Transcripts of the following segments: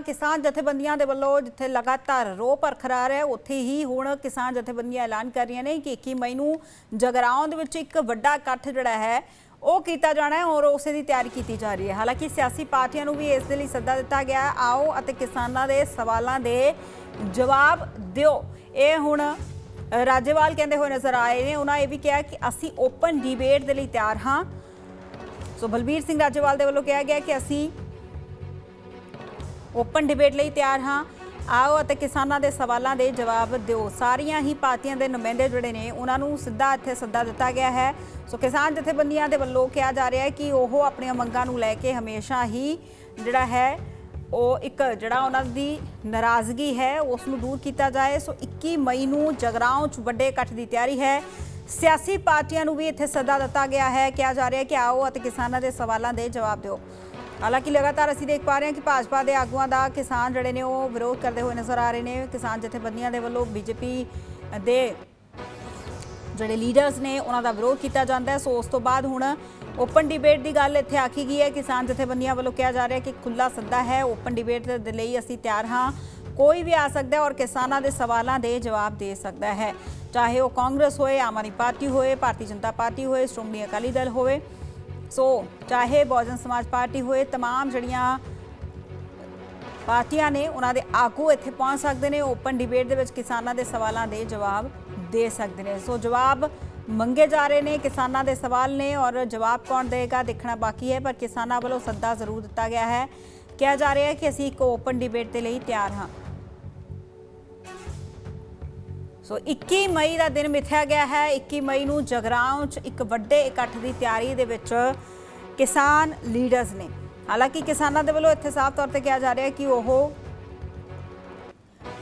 ਕਿਸਾਨ ਜਥੇਬੰਦੀਆਂ ਦੇ ਵੱਲੋਂ ਜਿੱਥੇ ਲਗਾਤਾਰ ਰੋਹ ਬਰਕਰਾਰ ਹੈ, ਉੱਥੇ ਹੀ ਹੁਣ ਕਿਸਾਨ ਜਥੇਬੰਦੀਆਂ ਐਲਾਨ ਕਰ ਰਹੀਆਂ ਨੇ ਕਿ 21 ਮਈ ਨੂੰ ਜਗਰਾਉਂ ਦੇ ਵਿੱਚ ਇੱਕ ਵੱਡਾ ਇਕੱਠ ਜਿਹੜਾ ਹੈ, ਉਹ ਕੀਤਾ ਜਾਣਾ ਹੈ ਔਰ ਉਸੇ ਦੀ ਤਿਆਰੀ ਕੀਤੀ ਜਾ ਰਹੀ ਹੈ। ਹਾਲਾਂਕਿ ਸਿਆਸੀ ਪਾਰਟੀਆਂ ਨੂੰ ਵੀ ਇਸ ਦੇ ਲਈ ਸੱਦਾ ਦਿੱਤਾ ਗਿਆ ਹੈ। ਆਓ ਅਤੇ ਕਿਸਾਨਾਂ ਦੇ ਸਵਾਲਾਂ ਦੇ ਜਵਾਬ ਦਿਓ। ਇਹ ਹੁਣ ਰਾਜੇਵਾਲ ਕਹਿੰਦੇ ਹੋਏ ਨਜ਼ਰ ਆਏ ਨੇ। ਉਹਨਾਂ ਇਹ ਵੀ ਕਿਹਾ ਕਿ ਅਸੀਂ ਓਪਨ ਡਿਬੇਟ ਦੇ ਲਈ ਤਿਆਰ ਹਾਂ। ਸੋ ਬਲਬੀਰ ਸਿੰਘ ਰਾਜੇਵਾਲ ਦੇ ਵੱਲੋਂ ਕਿਹਾ ਗਿਆ ਕਿ ਅਸੀਂ ਓਪਨ ਡਿਬੇਟ ਲਈ ਤਿਆਰ ਹਾਂ। ਆਓ ਅਤੇ ਕਿਸਾਨਾਂ ਦੇ ਸਵਾਲਾਂ ਦੇ ਜਵਾਬ ਦਿਓ। ਸਾਰੀਆਂ ਹੀ ਪਾਰਟੀਆਂ ਦੇ ਨੁਮਾਇੰਦੇ ਜਿਹੜੇ ਨੇ, ਉਹਨਾਂ ਨੂੰ ਸਿੱਧਾ ਇੱਥੇ ਸੱਦਾ ਦਿੱਤਾ ਗਿਆ ਹੈ। ਸੋ ਕਿਸਾਨ ਜਥੇਬੰਦੀਆਂ ਦੇ ਵੱਲੋਂ ਕਿਹਾ ਜਾ ਰਿਹਾ ਹੈ ਕਿ ਉਹ ਆਪਣੀਆਂ ਮੰਗਾਂ ਨੂੰ ਲੈ ਕੇ ਹਮੇਸ਼ਾ ਹੀ ਜਿਹੜਾ ਹੈ, ਉਹ ਇੱਕ ਜਿਹੜਾ ਉਹਨਾਂ ਦੀ ਨਾਰਾਜ਼ਗੀ ਹੈ, ਉਸ ਨੂੰ ਦੂਰ ਕੀਤਾ ਜਾਏ। ਸੋ 21 ਮਈ ਨੂੰ ਜਗਰਾਉਂ 'ਚ ਵੱਡੇ ਇਕੱਠ ਦੀ ਤਿਆਰੀ ਹੈ। ਸਿਆਸੀ ਪਾਰਟੀਆਂ ਨੂੰ ਵੀ ਇੱਥੇ ਸੱਦਾ ਦਿੱਤਾ ਗਿਆ ਹੈ। ਕਿਹਾ ਜਾ ਰਿਹਾ ਹੈ ਕਿ ਆਓ ਅਤੇ ਕਿਸਾਨਾਂ ਦੇ ਸਵਾਲਾਂ ਦੇ ਜਵਾਬ ਦਿਓ। ਹਾਲਾਂਕਿ ਲਗਾਤਾਰ ਅਸੀਂ ਦੇਖ ਪਾ ਰਹੇ ਹਾਂ ਕਿ ਭਾਜਪਾ ਦੇ ਆਗੂਆਂ ਦਾ ਕਿਸਾਨ ਜਿਹੜੇ ਨੇ ਉਹ ਵਿਰੋਧ ਕਰਦੇ ਹੋਏ ਨਜ਼ਰ ਆ ਰਹੇ ਨੇ। ਕਿਸਾਨ ਜਥੇਬੰਦੀਆਂ ਦੇ ਵੱਲੋਂ ਬੀਜੇਪੀ ਦੇ ਜਿਹੜੇ ਲੀਡਰਸ ਨੇ, ਉਹਨਾਂ ਦਾ ਵਿਰੋਧ ਕੀਤਾ ਜਾਂਦਾ ਹੈ। ਸੋ ਉਸ ਤੋਂ ਬਾਅਦ ਹੁਣ ਓਪਨ ਡਿਬੇਟ ਦੀ ਗੱਲ ਇੱਥੇ ਆਖੀ ਗਈ ਹੈ। ਕਿਸਾਨ ਜਥੇਬੰਦੀਆਂ ਵੱਲੋਂ ਕਿਹਾ ਜਾ ਰਿਹਾ ਕਿ ਖੁੱਲਾ ਸੱਦਾ ਹੈ। ਓਪਨ ਡਿਬੇਟ ਦੇ ਲਈ ਅਸੀਂ ਤਿਆਰ ਹਾਂ। ਕੋਈ ਵੀ ਆ ਸਕਦਾ ਹੈ ਔਰ ਕਿਸਾਨਾਂ ਦੇ ਸਵਾਲਾਂ ਦੇ ਜਵਾਬ ਦੇ ਸਕਦਾ ਹੈ। ਚਾਹੇ ਉਹ ਕਾਂਗਰਸ ਹੋਏ, ਆਮ ਆਦਮੀ ਪਾਰਟੀ ਹੋਏ, ਭਾਰਤੀ ਜਨਤਾ ਪਾਰਟੀ ਹੋਏ, ਸ਼੍ਰੋਮਣੀ ਅਕਾਲੀ ਦਲ ਹੋਵੇ। ਸੋ ਚਾਹੇ ਬਹੁਜਨ ਸਮਾਜ ਪਾਰਟੀ ਹੋਏ तमाम ਜਿਹੜੀਆਂ ਪਾਰਟੀਆਂ ਨੇ ਉਹਨਾਂ ਦੇ ਆਗੂ ਇੱਥੇ ਪਹੁੰਚ ਸਕਦੇ ਨੇ ਓਪਨ ਡਿਬੇਟ ਦੇ ਵਿੱਚ ਕਿਸਾਨਾਂ ਦੇ ਸਵਾਲਾਂ ਦੇ ਜਵਾਬ ਦੇ ਸਕਦੇ ਨੇ ਸੋ ਜਵਾਬ ਮੰਗੇ ਜਾ ਰਹੇ ਨੇ ਕਿਸਾਨਾਂ ਦੇ ਸਵਾਲ ਨੇ ਔਰ ਜਵਾਬ ਕੌਣ ਦੇਗਾ ਦੇਖਣਾ ਬਾਕੀ ਹੈ ਪਰ ਕਿਸਾਨਾਂ ਵੱਲੋਂ ਸੱਦਾ ਜ਼ਰੂਰ ਦਿੱਤਾ ਗਿਆ ਹੈ ਕਿਹਾ ਜਾ ਰਿਹਾ ਹੈ ਕਿ ਅਸੀਂ ਇੱਕ ਓਪਨ ਡਿਬੇਟ ਦੇ ਲਈ ਤਿਆਰ ਹਾਂ ਸੋ 21 ਮਈ ਦਾ ਦਿਨ ਮਿਥਿਆ ਗਿਆ ਹੈ। 21 ਮਈ ਨੂੰ ਜਗਰਾਉਂ 'ਚ ਇੱਕ ਵੱਡੇ ਇਕੱਠ ਦੀ ਤਿਆਰੀ ਦੇ ਵਿੱਚ ਕਿਸਾਨ ਲੀਡਰਸ ਨੇ। ਹਾਲਾਂਕਿ ਕਿਸਾਨਾਂ ਦੇ ਵੱਲੋਂ ਇੱਥੇ ਸਾਫ਼ ਤੌਰ ਤੇ ਕਿਹਾ ਜਾ ਰਿਹਾ ਹੈ ਕਿ ਉਹ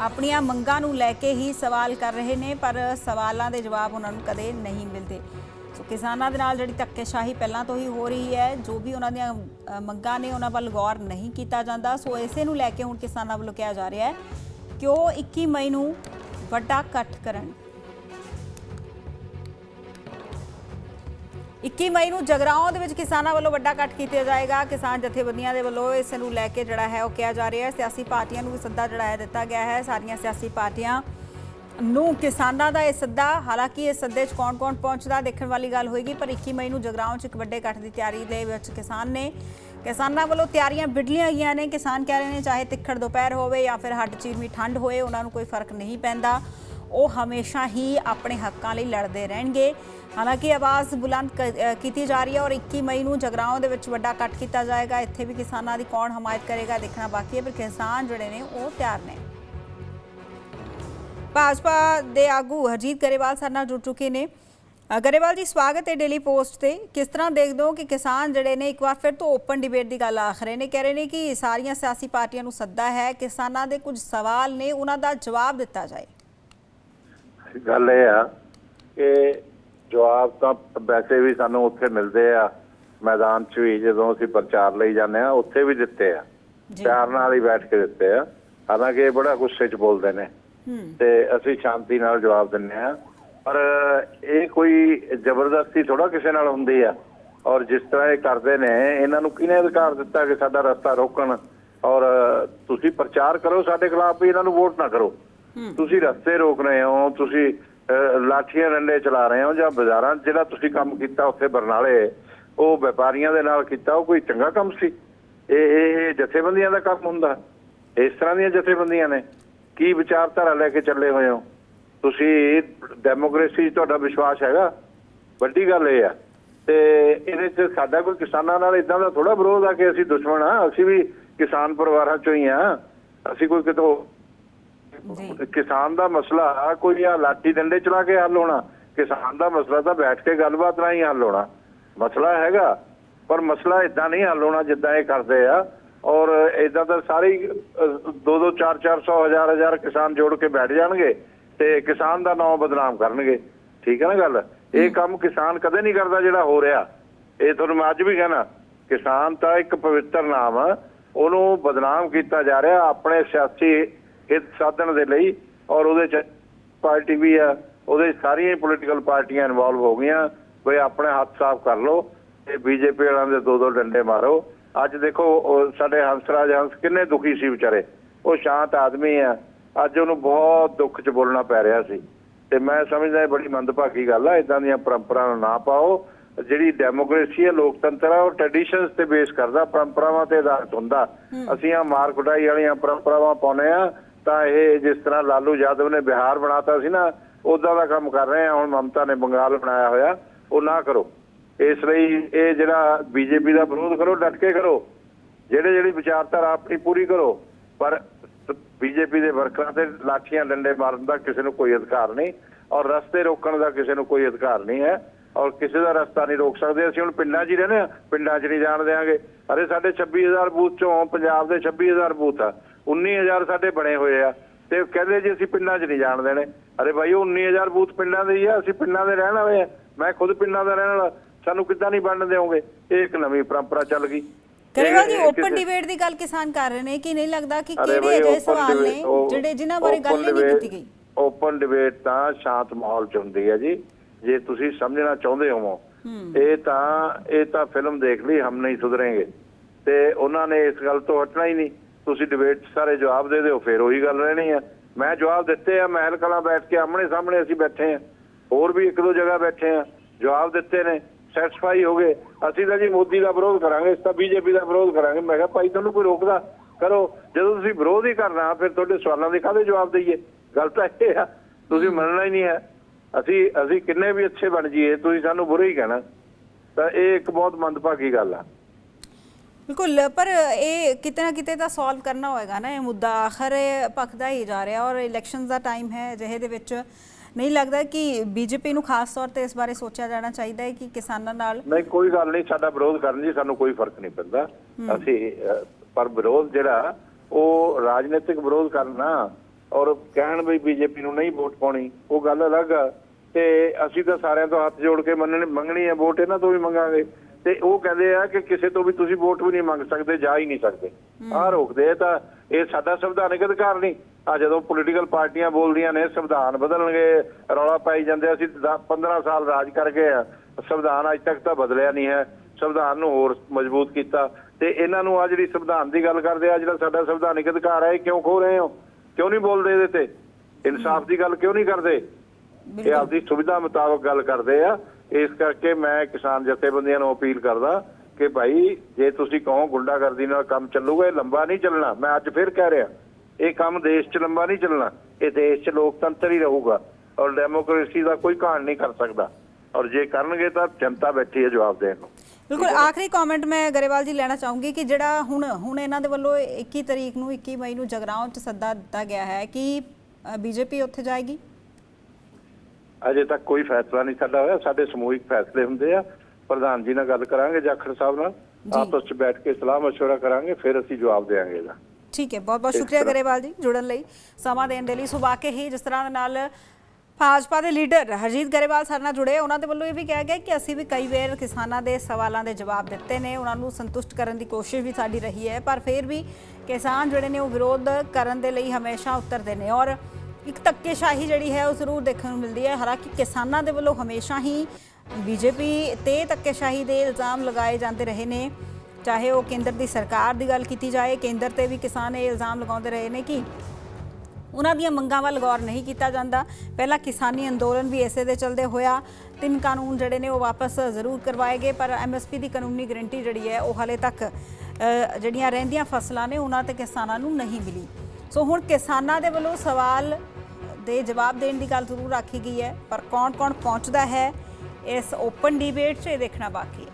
ਆਪਣੀਆਂ ਮੰਗਾਂ ਨੂੰ ਲੈ ਕੇ ਹੀ ਸਵਾਲ ਕਰ ਰਹੇ ਨੇ, ਪਰ ਸਵਾਲਾਂ ਦੇ ਜਵਾਬ ਉਹਨਾਂ ਨੂੰ ਕਦੇ ਨਹੀਂ ਮਿਲਦੇ। ਸੋ ਕਿਸਾਨਾਂ ਦੇ ਨਾਲ ਜਿਹੜੀ ਧੱਕੇਸ਼ਾਹੀ ਪਹਿਲਾਂ ਤੋਂ ਹੀ ਹੋ ਰਹੀ ਹੈ, ਜੋ ਵੀ ਉਹਨਾਂ ਦੀਆਂ ਮੰਗਾਂ ਨੇ ਉਹਨਾਂ ਵੱਲ ਗੌਰ ਨਹੀਂ ਕੀਤਾ ਜਾਂਦਾ। ਸੋ ਇਸੇ ਨੂੰ ਲੈ ਕੇ ਹੁਣ ਕਿਸਾਨਾਂ ਵੱਲੋਂ ਕਿਹਾ ਜਾ ਰਿਹਾ ਹੈ ਕਿ ਉਹ 21 ਮਈ ਨੂੰ ਵੱਡਾ ਇਕੱਠ ਕਰਨ। 21 ਮਈ ਨੂੰ ਜਗਰਾਉਂ ਦੇ ਵਿੱਚ ਕਿਸਾਨਾਂ ਵੱਲੋਂ ਵੱਡਾ ਇਕੱਠ ਕੀਤਾ ਜਾਏਗਾ। ਕਿਸਾਨ ਜਥੇਬੰਦੀਆਂ ਦੇ ਵੱਲੋਂ ਇਸ ਨੂੰ ਲੈ ਕੇ ਜਿਹੜਾ ਹੈ ਉਹ ਕਿਹਾ ਜਾ ਰਿਹਾ ਹੈ। ਸਿਆਸੀ ਪਾਰਟੀਆਂ ਨੂੰ ਵੀ ਸੱਦਾ ਜਿਹੜਾ ਹੈ ਦਿੱਤਾ ਗਿਆ ਹੈ। ਸਾਰੀਆਂ ਸਿਆਸੀ ਪਾਰਟੀਆਂ ਨੂੰ ਕਿਸਾਨਾਂ ਦਾ ਇਹ ਸੱਦਾ, ਹਾਲਾਂਕਿ ਇਹ ਸੱਦੇ 'ਚ ਕੌਣ-ਕੌਣ ਪਹੁੰਚਦਾ ਦੇਖਣ ਵਾਲੀ ਗੱਲ ਹੋਏਗੀ, ਪਰ 21 ਮਈ ਨੂੰ ਜਗਰਾਉਂ 'ਚ ਇੱਕ ਵੱਡੇ ਇਕੱਠ ਦੀ ਤਿਆਰੀ ਦੇ ਵਿੱਚ ਕਿਸਾਨ ਨੇ ਕਿਸਾਨਾਂ ਵੱਲੋਂ ਤਿਆਰੀਆਂ ਬਿੜਲੀਆਂ ਗਈਆਂ ਨੇ। ਕਿਸਾਨ ਕਹਿ ਰਹੇ ਨੇ ਚਾਹੇ ਤਿੱਖੜ ਦੁਪਹਿਰ ਹੋਵੇ ਜਾਂ ਫਿਰ ਹੱਡ ਚੀਰਵੀਂ ਠੰਡ ਹੋਏ, ਉਹਨਾਂ ਨੂੰ ਕੋਈ ਫ਼ਰਕ ਨਹੀਂ ਪੈਂਦਾ। ਉਹ ਹਮੇਸ਼ਾ ਹੀ ਆਪਣੇ ਹੱਕਾਂ ਲਈ ਲੜਦੇ ਰਹਿਣਗੇ। ਹਾਲਾਂਕਿ ਆਵਾਜ਼ ਬੁਲੰਦ ਕ- ਕੀਤੀ ਜਾ ਰਹੀ ਹੈ ਔਰ 21 ਮਈ ਨੂੰ ਜਗਰਾਉਂ ਦੇ ਵਿੱਚ ਵੱਡਾ ਇਕੱਠ ਕੀਤਾ ਜਾਏਗਾ। ਇੱਥੇ ਵੀ ਕਿਸਾਨਾਂ ਦੀ ਕੌਣ ਹਮਾਇਤ ਕਰੇਗਾ ਦੇਖਣਾ ਬਾਕੀ ਹੈ, ਪਰ ਕਿਸਾਨ ਜਿਹੜੇ ਨੇ ਉਹ ਤਿਆਰ ਨੇ। ਭਾਜਪਾ ਦੇ ਆਗੂ ਹਰਜੀਤ ਗਰੇਵਾਲ ਸਾਡੇ ਨਾਲ ਜੁੜ ਚੁੱਕੇ ਨੇ। ਗਰੇਵਾਲ ਜੀ ਸਵਾਗਤ ਹੈ ਡੇਲੀ ਪੋਸਟ ਤੇ। ਕਿਸ ਤਰ੍ਹਾਂ ਦੇਖਦੇ ਹੋ ਕਿ ਕਿਸਾਨ ਜਿਹੜੇ ਨੇ ਇੱਕ ਵਾਰ ਫਿਰ ਤੋਂ ਓਪਨ ਡਿਬੇਟ ਦੀ ਗੱਲ ਆਖ ਰਹੇ ਨੇ ਕਹਿ ਰਹੇ ਨੇ ਕਿ ਸਾਰੀਆਂ ਸਿਆਸੀ ਪਾਰਟੀਆਂ ਨੂੰ ਸੱਦਾ ਹੈ ਕਿਸਾਨਾਂ ਦੇ ਕੁਝ ਸਵਾਲ ਨੇ ਉਹਨਾਂ ਦਾ ਜਵਾਬ ਦਿੱਤਾ ਜਾਏ। ਗੱਲ ਇਹ ਆ ਕਿ ਜਵਾਬ ਤਾਂ ਵੈਸੇ ਵੀ ਸਾਨੂੰ ਉੱਥੇ ਮਿਲਦੇ ਆ ਮੈਦਾਨ 'ਚ ਵੀ ਜਦੋਂ ਅਸੀਂ ਪ੍ਰਚਾਰ ਲਈ ਜਾਂਦੇ ਆ ਉੱਥੇ ਵੀ ਦਿੱਤੇ ਆ। ਪਿਆਰ ਨਾਲ ਹੀ ਬੈਠ ਕੇ ਦਿੱਤੇ ਆ। ਹਾਲਾਂਕਿ ਇਹ ਬੜਾ ਗੁੱਸੇ 'ਚ ਬੋਲਦੇ ਨੇ। ਤੇ ਅਸੀਂ ਸ਼ਾਂਤੀ ਨਾਲ ਜਵਾਬ ਦਿੰਨੇ ਆ ਪਰ ਇਹ ਕੋਈ ਜ਼ਬਰਦਸਤੀ ਥੋੜਾ ਕਿਸੇ ਨਾਲ ਹੁੰਦੀ ਆ। ਔਰ ਜਿਸ ਤਰ੍ਹਾਂ ਇਹ ਕਰਦੇ ਨੇ ਇਹਨਾਂ ਨੂੰ ਕਿਹਨੇ ਅਧਿਕਾਰ ਦਿੱਤਾ ਕਿ ਸਾਡਾ ਰਸਤਾ ਰੋਕਣ? ਔਰ ਤੁਸੀਂ ਪ੍ਰਚਾਰ ਕਰੋ ਸਾਡੇ ਖਿਲਾਫ ਵੀ ਇਹਨਾਂ ਨੂੰ ਵੋਟ ਨਾ ਕਰੋ। ਤੁਸੀਂ ਰਸਤੇ ਰੋਕ ਰਹੇ ਹੋ ਤੁਸੀਂ ਲਾਠੀਆਂ ਡੰਡੇ ਚਲਾ ਰਹੇ ਹੋ ਜਾਂ ਬਾਜ਼ਾਰਾਂ ਜਿਹੜਾ ਤੁਸੀਂ ਕੰਮ ਕੀਤਾ ਉੱਥੇ ਬਰਨਾਲੇ ਉਹ ਵਪਾਰੀਆਂ ਦੇ ਨਾਲ ਕੀਤਾ ਉਹ ਕੋਈ ਚੰਗਾ ਕੰਮ ਸੀ? ਇਹ ਇਹ ਜਥੇਬੰਦੀਆਂ ਦਾ ਕੰਮ ਹੁੰਦਾ। ਇਸ ਤਰ੍ਹਾਂ ਦੀਆਂ ਜਥੇਬੰਦੀਆਂ ਨੇ। ਕੀ ਵਿਚਾਰਧਾਰਾ ਲੈ ਕੇ ਚੱਲੇ ਹੋਏ ਹੋ? ਤੁਸੀਂ ਡੈਮੋਕ੍ਰੇਸੀ 'ਚ ਤੁਹਾਡਾ ਵਿਸ਼ਵਾਸ ਹੈਗਾ। ਵੱਡੀ ਗੱਲ ਇਹ ਆ। ਤੇ ਇਹਦੇ 'ਚ ਸਾਡਾ ਕੋਈ ਕਿਸਾਨਾਂ ਨਾਲ ਇਦਾਂ ਦਾ ਥੋੜਾ ਵਿਰੋਧ ਆ ਕਿ ਅਸੀਂ ਦੁਸ਼ਮਣ ਆ। ਅਸੀਂ ਵੀ ਕਿਸਾਨ ਪਰਿਵਾਰਾਂ 'ਚੋਂ ਹੀ ਆ। ਅਸੀਂ ਕੋਈ ਕਿਤੋਂ ਕਿਸਾਨ ਦਾ ਮਸਲਾ ਕੋਈ ਆ ਲਾਠੀ ਡੰਡੇ ਚਲਾ ਕੇ ਹੱਲ ਹੋਣਾ। ਕਿਸਾਨ ਦਾ ਮਸਲਾ ਤਾਂ ਬੈਠ ਕੇ ਗੱਲਬਾਤ ਨਾਲ ਹੀ ਹੱਲ ਹੋਣਾ। ਮਸਲਾ ਹੈਗਾ ਪਰ ਮਸਲਾ ਇਦਾਂ ਨਹੀਂ ਹੱਲ ਹੋਣਾ ਜਿੱਦਾਂ ਇਹ ਕਰਦੇ ਆ। ਔਰ ਇਦਾਂ ਤਾਂ ਸਾਰੇ 2 2 4 400 ਹਜ਼ਾਰ ਹਜ਼ਾਰ ਕਿਸਾਨ ਜੋੜ ਕੇ ਬੈਠ ਜਾਣਗੇ। ਤੇ ਕਿਸਾਨ ਦਾ ਨਾਮ ਬਦਨਾਮ ਕਰਨਗੇ। ਠੀਕ ਹੈ ਨਾ ਗੱਲ? ਇਹ ਕੰਮ ਕਿਸਾਨ ਕਦੇ ਨਹੀਂ ਕਰਦਾ ਜਿਹੜਾ ਹੋ ਰਿਹਾ। ਇਹ ਤੁਹਾਨੂੰ ਮੈਂ ਅੱਜ ਵੀ ਕਹਿਣਾ ਕਿਸਾਨ ਤਾਂ ਇੱਕ ਪਵਿੱਤਰ ਨਾਮ ਆ ਉਹਨੂੰ ਬਦਨਾਮ ਕੀਤਾ ਜਾ ਰਿਹਾ ਆਪਣੇ ਸਿਆਸੀ ਹਿੱਤ ਸਾਧਨ ਦੇ ਲਈ ਔਰ ਉਹਦੇ ਚ ਪਾਰਟੀ ਵੀ ਆ ਉਹਦੇ ਸਾਰੀਆਂ ਪੋਲੀਟੀਕਲ ਪਾਰਟੀਆਂ ਇਨਵੋਲਵ ਹੋ ਗਈਆਂ ਬਈ ਆਪਣੇ ਹੱਥ ਸਾਫ਼ ਕਰ ਲਓ ਤੇ ਬੀਜੇਪੀ ਵਾਲਿਆਂ ਦੇ ਦੋ ਦੋ ਡੰਡੇ ਮਾਰੋ। ਅੱਜ ਦੇਖੋ ਸਾਡੇ ਹੰਸਰਾਜ ਹੰਸ ਕਿੰਨੇ ਦੁਖੀ ਸੀ ਵਿਚਾਰੇ। ਉਹ ਸ਼ਾਂਤ ਆਦਮੀ ਆ ਅੱਜ ਉਹਨੂੰ ਬਹੁਤ ਦੁੱਖ 'ਚ ਬੋਲਣਾ ਪੈ ਰਿਹਾ ਸੀ। ਤੇ ਮੈਂ ਸਮਝਦਾ ਇਹ ਬੜੀ ਮੰਦਭਾਗੀ ਗੱਲ ਆ ਇਦਾਂ ਦੀਆਂ ਪਰੰਪਰਾਵਾਂ ਨੂੰ ਨਾ ਪਾਓ। ਜਿਹੜੀ ਡੈਮੋਕ੍ਰੇਸੀ ਹੈ ਲੋਕਤੰਤਰ ਆ ਉਹ ਟ੍ਰੈਡੀਸ਼ਨਸ ਤੇ ਬੇਸ ਕਰਦਾ ਪਰੰਪਰਾਵਾਂ ਤੇ ਆਧਾਰਿਤ ਹੁੰਦਾ। ਅਸੀਂ ਆ ਮਾਰ ਕੁਟਾਈ ਵਾਲੀਆਂ ਪਰੰਪਰਾਵਾਂ ਪਾਉਨੇ ਆ ਤਾਂ ਇਹ ਜਿਸ ਤਰ੍ਹਾਂ ਲਾਲੂ ਯਾਦਵ ਨੇ ਬਿਹਾਰ ਬਣਾਤਾ ਸੀ ਨਾ ਉਦਾਂ ਦਾ ਕੰਮ ਕਰ ਰਹੇ ਆ। ਹੁਣ ਮਮਤਾ ਨੇ ਬੰਗਾਲ ਬਣਾਇਆ ਹੋਇਆ ਉਹ ਨਾ ਕਰੋ। ਇਸ ਲਈ ਇਹ ਜਿਹੜਾ ਬੀਜੇਪੀ ਦਾ ਵਿਰੋਧ ਕਰੋ ਡਟ ਕੇ ਕਰੋ। ਜਿਹੜੇ ਜਿਹੜੀ ਵਿਚਾਰਧਾਰਾ ਆਪਣੀ ਪੂਰੀ ਕਰੋ। ਪਰ ਬੀਜੇਪੀ ਦੇ ਵਰਕਰਾਂ ਤੇ ਲਾਠੀਆਂ ਡੰਡੇ ਮਾਰਨ ਦਾ ਕਿਸੇ ਨੂੰ ਕੋਈ ਅਧਿਕਾਰ ਨਹੀਂ ਔਰ ਰਸਤੇ ਰੋਕਣ ਦਾ ਕਿਸੇ ਨੂੰ ਕੋਈ ਅਧਿਕਾਰ ਨਹੀਂ ਹੈ ਔਰ ਕਿਸੇ ਦਾ ਰਸਤਾ ਨਹੀਂ ਰੋਕ ਸਕਦੇ। ਅਸੀਂ ਹੁਣ ਪਿੰਡਾਂ 'ਚ ਹੀ ਰਹਿੰਦੇ ਆ ਪਿੰਡਾਂ 'ਚ ਨਹੀਂ ਜਾਣ ਦੇਾਂਗੇ ਅਰੇ ਸਾਡੇ 26000 ਬੂਥ ਚੋਂ ਪੰਜਾਬ ਦੇ 26000 ਬੂਥ ਆ 19000 ਸਾਡੇ ਬਣੇ ਹੋਏ ਆ ਤੇ ਕਹਿੰਦੇ ਜੀ ਅਸੀਂ ਪਿੰਡਾਂ 'ਚ ਨਹੀਂ ਜਾਣ ਦੇਣੇ। ਅਰੇ ਭਾਈ ਉਹ 19000 ਬੂਥ ਪਿੰਡਾਂ ਦੇ ਹੀ ਆ, ਅਸੀਂ ਪਿੰਡਾਂ ਦੇ ਰਹਿਣ ਵਾਲੇ ਆ। ਮੈਂ ਖੁਦ ਪਿੰਡਾਂ ਦਾ ਰਹਿਣ ਵਾਲਾ, ਸਾਨੂੰ ਕਿੱਦਾਂ ਨਹੀਂ ਵੰਡ ਦਿਓਗੇ ਇਹ ਇੱਕ ਨਵੀਂ ਪਰੰਪਰਾ ਚੱਲ ਗਈ। ਕਰੇਵਾਲ ਜੀ ਓਪਨ ਡਿਬੇਟ ਦੀ ਗੱਲ ਕਿਸਾਨ ਕਰ ਰਹੇ ਨੇ ਕਿ ਨਹੀਂ ਲੱਗਦਾ ਕਿ ਕਿਹੜੇ open ਸਵਾਲ ਨੇ ਜਿਹੜੇ ਜਿਨ੍ਹਾਂ ਬਾਰੇ ਗੱਲ ਨਹੀਂ ਕੀਤੀ ਗਈ? ਓਪਨ ਡਿਬੇਟ ਤਾਂ ਸ਼ਾਂਤ ਮਾਹੌਲ ਚ ਹੁੰਦੀ ਹੈ ਜੀ। ਜੇ ਤੁਸੀਂ ਸਮਝਣਾ ਚਾਹੁੰਦੇ ਹੋ। ਇਹ ਤਾਂ ਇਹ ਤਾਂ ਫਿਲਮ ਦੇਖ ਲਈ ਹਮ ਨਹੀਂ ਸੁਧਰेंगे ਤੇ ਉਹਨਾਂ ਨੇ ਇਸ ਗੱਲ ਤੋਂ ਹਟਣਾ ਹੀ ਨਹੀਂ। ਤੁਸੀਂ ਡਿਬੇਟ ਸਾਰੇ ਜਵਾਬ ਦੇ ਦਿਓ ਫਿਰ ਉਹੀ ਗੱਲ ਰਹਿਣੀ ਆ ਮੈਂ ਜਵਾਬ ਦਿੱਤੇ ਆ ਮਹਿਲ ਕਲਾਂ ਬੈਠ ਕੇ ਆਮਣੇ ਸਾਹਮਣੇ ਅਸੀਂ ਬੈਠੇ ਆ ਹੋਰ ਵੀ ਇੱਕ ਦੋ ਜਗ੍ਹਾ ਬੈਠੇ ਆ ਜਵਾਬ ਦਿੱਤੇ ਨੇ। ਸੈਟੀਸਫਾਈ ਹੋ ਗਏ। ਅਸੀਂ ਤਾਂ ਜੀ ਮੋਦੀ ਦਾ ਵਿਰੋਧ ਕਰਾਂਗੇ, ਇਸ ਤਾਂ ਬੀਜੇਪੀ ਦਾ ਵਿਰੋਧ ਕਰਾਂਗੇ। ਮੈਂ ਕਿਹਾ, ਭਾਈ, ਤੁਹਾਨੂੰ ਕੋਈ ਰੋਕਦਾ? ਕਰੋ। ਜਦੋਂ ਤੁਸੀਂ ਵਿਰੋਧ ਹੀ ਕਰਨਾ, ਫਿਰ ਤੁਹਾਡੇ ਸਵਾਲਾਂ ਦੇ ਕਾਹਦੇ ਜਵਾਬ ਦਈਏ? ਗੱਲ ਤਾਂ ਇਹ ਆ, ਤੁਸੀਂ ਮੰਨਣਾ ਹੀ ਨਹੀਂ ਹੈ। ਅਸੀਂ ਅਸੀਂ ਕਿੰਨੇ ਵੀ ਅੱਛੇ ਬਣ ਜਾਈਏ, ਤੁਸੀਂ ਸਾਨੂੰ ਬੁਰੇ ਹੀ ਕਹਿਣਾ। ਤਾਂ ਇਹ ਇੱਕ ਬਹੁਤ ਮੰਦਭਾਗੀ ਗੱਲ ਆ। ਬਿਲਕੁਲ, ਪਰ ਇਹ ਕਿਤੇ ਨਾ ਕਿਤੇ ਤਾਂ ਸੋਲਵ ਕਰਨਾ ਹੋਏਗਾ ਨਾ, ਇਹ ਮੁੱਦਾ ਆਖਰ ਇਹ ਹੀ ਜਾ ਰਿਹਾ ਔਰ ਇਲੈਕਸ਼ਨਸ ਦਾ ਟਾਈਮ ਹੈ ਜਿਹੇ ਦੇ ਵਿੱਚ। ਨਹੀਂ ਲੱਗਦਾ ਕਿ ਬੀਜੇਪੀ ਨੂੰ ਖਾਸ ਤੌਰ ਤੇ ਇਸ ਬਾਰੇ ਸੋਚਿਆ ਜਾਣਾ ਚਾਹੀਦਾ ਹੈ ਕਿ ਕਿਸਾਨਾਂ ਨਾਲ ਨਹੀਂ ਕੋਈ ਗੱਲ ਨਹੀਂ ਸਾਡਾ ਵਿਰੋਧ ਕਰਨ ਜੀ ਸਾਨੂੰ ਕੋਈ ਫ਼ਰਕ ਨਹੀਂ ਪੈਂਦਾ। ਅਸੀਂ ਪਰ ਵਿਰੋਧ ਜਿਹੜਾ ਉਹ ਰਾਜਨੀਤਿਕ ਵਿਰੋਧ ਕਰਨਾ ਔਰ ਕਹਿਣ ਵੀ ਬੀਜੇਪੀ ਨੂੰ ਨਹੀਂ ਵੋਟ ਪਾਉਣੀ ਉਹ ਗੱਲ ਅਲੱਗ ਆ। ਤੇ ਅਸੀਂ ਤਾਂ ਸਾਰਿਆਂ ਤੋਂ ਹੱਥ ਜੋੜ ਕੇ ਮੰਨਣੀ ਮੰਗਣੀ ਹੈ ਵੋਟ ਇਹਨਾਂ ਤੋਂ ਵੀ ਮੰਗਾਂਗੇ। ਤੇ ਉਹ ਕਹਿੰਦੇ ਆ ਕਿ ਕਿਸੇ ਤੋਂ ਵੀ ਤੁਸੀਂ ਵੋਟ ਵੀ ਨਹੀਂ ਮੰਗ ਸਕਦੇ ਜਾ ਹੀ ਨਹੀਂ ਸਕਦੇ। ਆਹ ਰੋਕਦੇ ਆ ਤਾਂ ਇਹ ਸਾਡਾ ਸੰਵਿਧਾਨਿਕ ਅਧਿਕਾਰ ਨਹੀਂ। ਆ ਜਦੋਂ ਪੋਲੀਟੀਕਲ ਪਾਰਟੀਆਂ ਬੋਲਦੀਆਂ ਨੇ ਸੰਵਿਧਾਨ ਬਦਲਣਗੇ ਰੌਲਾ ਪਾਈ ਜਾਂਦੇ ਅਸੀਂ 15 ਸਾਲ ਰਾਜ ਕਰ ਗਏ ਆ ਸੰਵਿਧਾਨ ਅੱਜ ਤੱਕ ਤਾਂ ਬਦਲਿਆ ਨਹੀਂ ਹੈ ਸੰਵਿਧਾਨ ਨੂੰ ਹੋਰ ਮਜ਼ਬੂਤ ਕੀਤਾ। ਤੇ ਇਹਨਾਂ ਨੂੰ ਆ ਜਿਹੜੀ ਸੰਵਿਧਾਨ ਦੀ ਗੱਲ ਕਰਦੇ ਆ ਜਿਹੜਾ ਸਾਡਾ ਸੰਵਿਧਾਨਿਕ ਅਧਿਕਾਰ ਹੈ ਇਹ ਕਿਉਂ ਖੋ ਰਹੇ ਹੋ? ਕਿਉਂ ਨਹੀਂ ਬੋਲਦੇ ਇਹਦੇ ਤੇ? ਇਨਸਾਫ ਦੀ ਗੱਲ ਕਿਉਂ ਨਹੀਂ ਕਰਦੇ? ਇਹ ਆਪਦੀ ਸੁਵਿਧਾ ਮੁਤਾਬਕ ਗੱਲ ਕਰਦੇ ਆ। ਇਸ ਕਰਕੇ ਮੈਂ ਕਿਸਾਨ ਜਥੇਬੰਦੀਆਂ ਨੂੰ ਅਪੀਲ ਕਰਦਾ ਕਿ ਭਾਈ ਜੇ ਤੁਸੀਂ ਕਹੋ ਗੁੰਡਾਗਰਦੀ ਨਾਲ ਕੰਮ ਚੱਲੂਗਾ ਇਹ ਲੰਬਾ ਨਹੀਂ ਚੱਲਣਾ। ਮੈਂ ਅੱਜ ਫਿਰ ਕਹਿ ਰਿਹਾ। ਇਹ ਕੰਮ ਦੇਸ਼ 'ਚ ਲੰਬਾ ਨਹੀਂ ਚੱਲਣਾ ਇਹ ਦੇਸ਼ 'ਚ ਲੋਕਤੰਤਰ ਹੀ ਰਹੂਗਾ ਔਰ ਡੈਮੋਕ੍ਰੇਸੀ ਦਾ ਕੋਈ ਘਾਣ ਨਹੀਂ ਕਰ ਸਕਦਾ ਔਰ ਜੇ ਕਰਨਗੇ ਤਾਂ ਜਨਤਾ ਬੈਠੀ ਹੈ ਜਵਾਬ ਦੇਣ ਨੂੰ ਬਿਲਕੁਲ ਆਖਰੀ ਕਮੈਂਟ ਮੈਂ ਗਰੇਵਾਲ ਜੀ ਲੈਣਾ ਚਾਹੂੰਗੀ ਕਿ ਜਿਹੜਾ ਹੁਣ ਹੁਣ ਇਹਨਾਂ ਦੇ ਵੱਲੋਂ 21 ਤਰੀਕ ਨੂੰ 21 ਮਈ ਨੂੰ ਜਗਰਾਉਂ ਚ ਸੱਦਾ ਦਿੱਤਾ ਗਿਆ ਹੈ ਕਿ ਬੀਜੇਪੀ ਉੱਥੇ ਜਾਏਗੀ ਅਜੇ ਤੱਕ ਕੋਈ ਫੈਸਲਾ ਨਹੀਂ ਸਾਡਾ ਹੋਇਆ ਸਾਡੇ ਸਮੂਹਿਕ ਫੈਸਲੇ ਹੁੰਦੇ ਆ ਪ੍ਰਧਾਨ ਜੀ ਨਾਲ ਗੱਲ ਕਰਾਂਗੇ ਜਾਖੜ ਸਾਹਿਬ ਨਾਲ ਜੀ। ਆਪਸ 'ਚ ਬੈਠ ਕੇ ਸਲਾਹ مشورہ ਕਰਾਂਗੇ ਫਿਰ ਅਸੀਂ ਜਵਾਬ ਦੇਵਾਂਗੇ ਇਹਦਾ ਠੀਕ ਹੈ ਬਹੁਤ ਬਹੁਤ ਸ਼ੁਕਰੀਆ। ਗਰੇਵਾਲ ਜੀ ਜੁੜਨ ਲਈ ਸਮਾਂ ਦੇਣ ਦੇ ਲਈ। ਸੋ ਵਾਕਈ ਹੀ ਜਿਸ ਤਰ੍ਹਾਂ ਦੇ ਨਾਲ ਭਾਜਪਾ ਦੇ ਲੀਡਰ ਹਰਜੀਤ ਗਰੇਵਾਲ ਸਾਡੇ ਨਾਲ ਜੁੜੇ। ਉਹਨਾਂ ਦੇ ਵੱਲੋਂ ਇਹ ਵੀ ਕਿਹਾ ਗਿਆ ਕਿ ਅਸੀਂ ਵੀ ਕਈ ਵਾਰ ਕਿਸਾਨਾਂ ਦੇ ਸਵਾਲਾਂ ਦੇ ਜਵਾਬ ਦਿੱਤੇ ਨੇ। ਉਹਨਾਂ ਨੂੰ ਸੰਤੁਸ਼ਟ ਕਰਨ ਦੀ ਕੋਸ਼ਿਸ਼ ਵੀ ਸਾਡੀ ਰਹੀ ਹੈ ਪਰ ਫਿਰ ਵੀ ਕਿਸਾਨ ਜਿਹੜੇ ਨੇ ਉਹ ਵਿਰੋਧ ਕਰਨ ਦੇ ਲਈ ਹਮੇਸ਼ਾ ਉਤਰਦੇ ਨੇ। ਔਰ ਇੱਕ ਧੱਕੇਸ਼ਾਹੀ ਜਿਹੜੀ ਹੈ ਉਹ ਜ਼ਰੂਰ ਦੇਖਣ ਨੂੰ ਮਿਲਦੀ ਹੈ। ਹਾਲਾਂਕਿ ਕਿਸਾਨਾਂ ਦੇ ਵੱਲੋਂ ਹਮੇਸ਼ਾ ਹੀ ਬੀਜੇਪੀ ਤੇ ਧੱਕੇਸ਼ਾਹੀ ਦੇ ਇਲਜ਼ਾਮ ਲਗਾਏ ਜਾਂਦੇ ਰਹੇ ਨੇ। ਚਾਹੇ ਉਹ ਕੇਂਦਰ ਦੀ ਸਰਕਾਰ ਦੀ ਗੱਲ ਕੀਤੀ ਜਾਏ, ਕੇਂਦਰ ਤੇ ਵੀ ਕਿਸਾਨ ਇਹ ਇਲਜ਼ਾਮ ਲਗਾਉਂਦੇ ਰਹੇ ਨੇ ਕਿ ਉਹਨਾਂ ਦੀਆਂ ਮੰਗਾਂ ਵੱਲ ਗੌਰ ਨਹੀਂ ਕੀਤਾ ਜਾਂਦਾ। ਪਹਿਲਾਂ ਕਿਸਾਨੀ ਅੰਦੋਲਨ ਵੀ ਇਸੇ ਦੇ ਚਲਦੇ ਹੋਇਆ। ਤਿੰਨ ਕਾਨੂੰਨ ਜਿਹੜੇ ਨੇ ਉਹ ਵਾਪਸ ਜ਼ਰੂਰ ਕਰਵਾਏ ਗਏ, ਪਰ ਐਮਐਸਪੀ ਦੀ ਕਾਨੂੰਨੀ ਗਰੰਟੀ ਜਿਹੜੀ ਹੈ, ਉਹ ਹਾਲੇ ਤੱਕ ਜਿਹੜੀਆਂ ਰਹਿੰਦੀਆਂ ਫਸਲਾਂ ਨੇ, ਉਹਨਾਂ ਤੇ ਕਿਸਾਨਾਂ ਨੂੰ ਨਹੀਂ ਮਿਲੀ। ਸੋ ਹੁਣ ਕਿਸਾਨਾਂ ਦੇ ਵੱਲੋਂ ਸਵਾਲ ਦੇ ਜਵਾਬ ਦੇਣ ਦੀ ਗੱਲ ਜ਼ਰੂਰ ਰੱਖੀ ਗਈ ਹੈ, ਪਰ ਕੌਣ-ਕੌਣ ਪਹੁੰਚਦਾ ਹੈ, ਇਸ ਓਪਨ ਡਿਬੇਟ 'ਚ ਇਹ ਦੇਖਣਾ ਬਾਕੀ